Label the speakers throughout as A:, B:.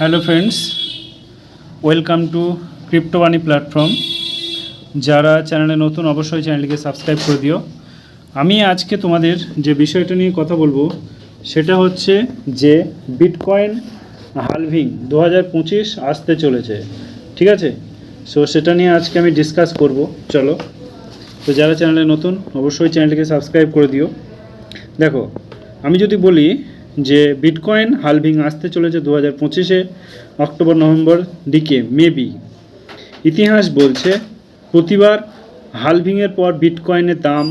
A: Hello friends welcome to Cryptobunny platform যারা চ্যানেলে নতুন অবশ্যই চ্যানেলটিকে সাবস্ক্রাইব করে দিও। আমি আজকে তোমাদের যে বিষয়টা নিয়ে কথা বলব, সেটা হচ্ছে যে বিটকয়েন হালভিং দু হাজার পঁচিশ আসতে চলেছে, ঠিক আছে? সো সেটা নিয়ে আজকে আমি ডিসকাস করব। চলো, তো যারা চ্যানেলে নতুন, অবশ্যই চ্যানেলটিকে সাবস্ক্রাইব করে দিও। দেখো, আমি যদি বলি যে বিটকয়েন হালভিং আসতে চলেছে দু হাজার পঁচিশে অক্টোবর, নভেম্বর দিকে, মেবি। ইতিহাস বলছে, প্রতিবার হালভিংয়ের পর বিটকয়েনের দাম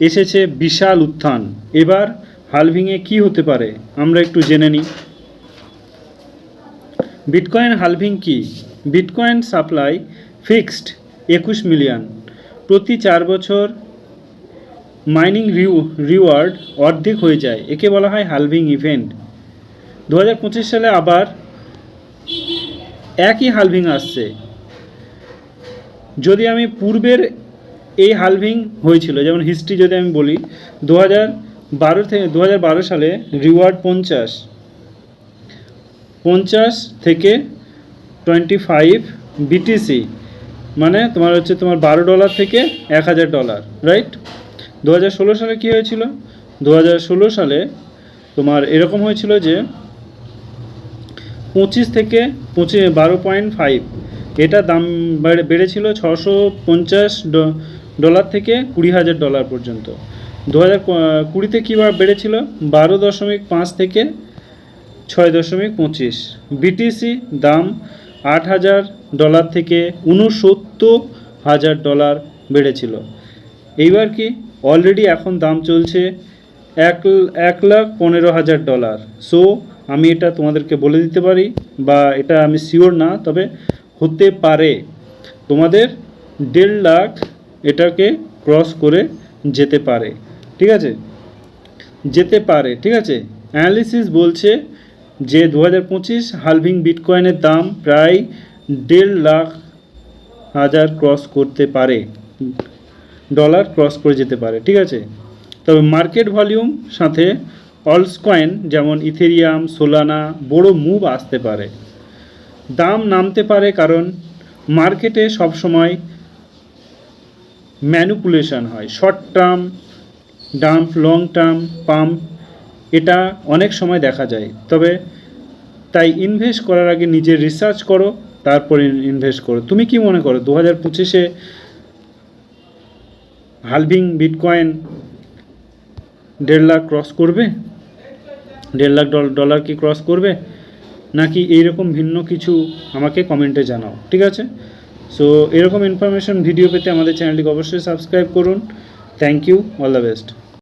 A: এসেছে বিশাল উত্থান। এবার হালভিংয়ে কি হতে পারে, আমরা একটু জেনে নিই। বিটকয়েন হালভিং কি? বিটকয়েন সাপ্লাই ফিক্সড একুশ মিলিয়ন। প্রতি চার বছর মাইনিং রিউ, রিওয়ার্ড অর্ধেক হয়ে যায়। একে বলা হয় হালভিং ইভেন্ট। দু হাজার পঁচিশ সালে আবার একই হালভিং আসছে। যদি আমি পূর্বের এই হালভিং হয়েছিল, যেমন হিস্ট্রি যদি আমি বলি দু হাজার বারো থেকে দু হাজার বারো সালে রিওয়ার্ড পঞ্চাশ পঞ্চাশ থেকে টোয়েন্টি ফাইভ বিটিসি মানে তোমার হচ্ছে তোমার বারো ডলার থেকে এক হাজার ডলার, রাইট? দু হাজার ষোলো সালে কী হয়েছিল? দু হাজার ষোলো সালে তোমার এরকম হয়েছিল যে পঁচিশ থেকে পঁচিশ, বারো পয়েন্ট ফাইভ এটা দাম বেড়ে, বেড়েছিল ছশো পঞ্চাশ ডলার থেকে কুড়ি হাজার ডলার পর্যন্ত। দু হাজার কুড়িতে কী বেড়েছিল? বারো দশমিক পাঁচ থেকে ছয় দশমিক পঁচিশ। বিটিসি দাম আট হাজার ডলার থেকে ঊনসত্তর হাজার ডলার বেড়েছিল। এইবার কি? অলরেডি এখন দাম চলছে এক এক লাখ পনেরো হাজার ডলার সো আমি এটা তোমাদেরকে বলে দিতে পারি বা এটা আমি শিওর না, তবে হতে পারে। তোমাদের দেড় লাখ এটাকে ক্রস করে যেতে পারে। ঠিক আছে? যেতে পারে, ঠিক আছে? অ্যানালিসিস বলছে যে দু হাজার পঁচিশ হালভিং বিটকয়েনের দাম প্রায় দেড় লাখ হাজার ক্রস করতে পারে। ডলার ক্রস করে যেতে পারে, ঠিক আছে? তবে মার্কেট ভলিউম সাথে অলস কয়েন যেমন ইথেরিয়াম সোলানা বড় মুভ আসতে পারে। দাম নামতে পারে কারণ মার্কেটে সবসময় ম্যানুপুলেশন হয় short term dump long term pump এটা অনেক সময় দেখা যায়। তবে তাই ইনভেস্ট করার আগে নিজের রিসার্চ করো, তারপরে ইনভেস্ট করো। তুমি কি মনে করো, দু হাজার পঁচিশে হালভিং বিটকয়েন দেড় লাখ ক্রস করবে? দেড় লাখ ডল- ডলার কি ক্রস করবে? নাকি এইরকম ভিন্ন কিছু আমাকে কমেন্টে জানাও, ঠিক আছে? সো এরকম ইনফরমেশন ভিডিও পেতে আমাদের চ্যানেলটিকে অবশ্যই সাবস্ক্রাইব করুন। Thank you all the best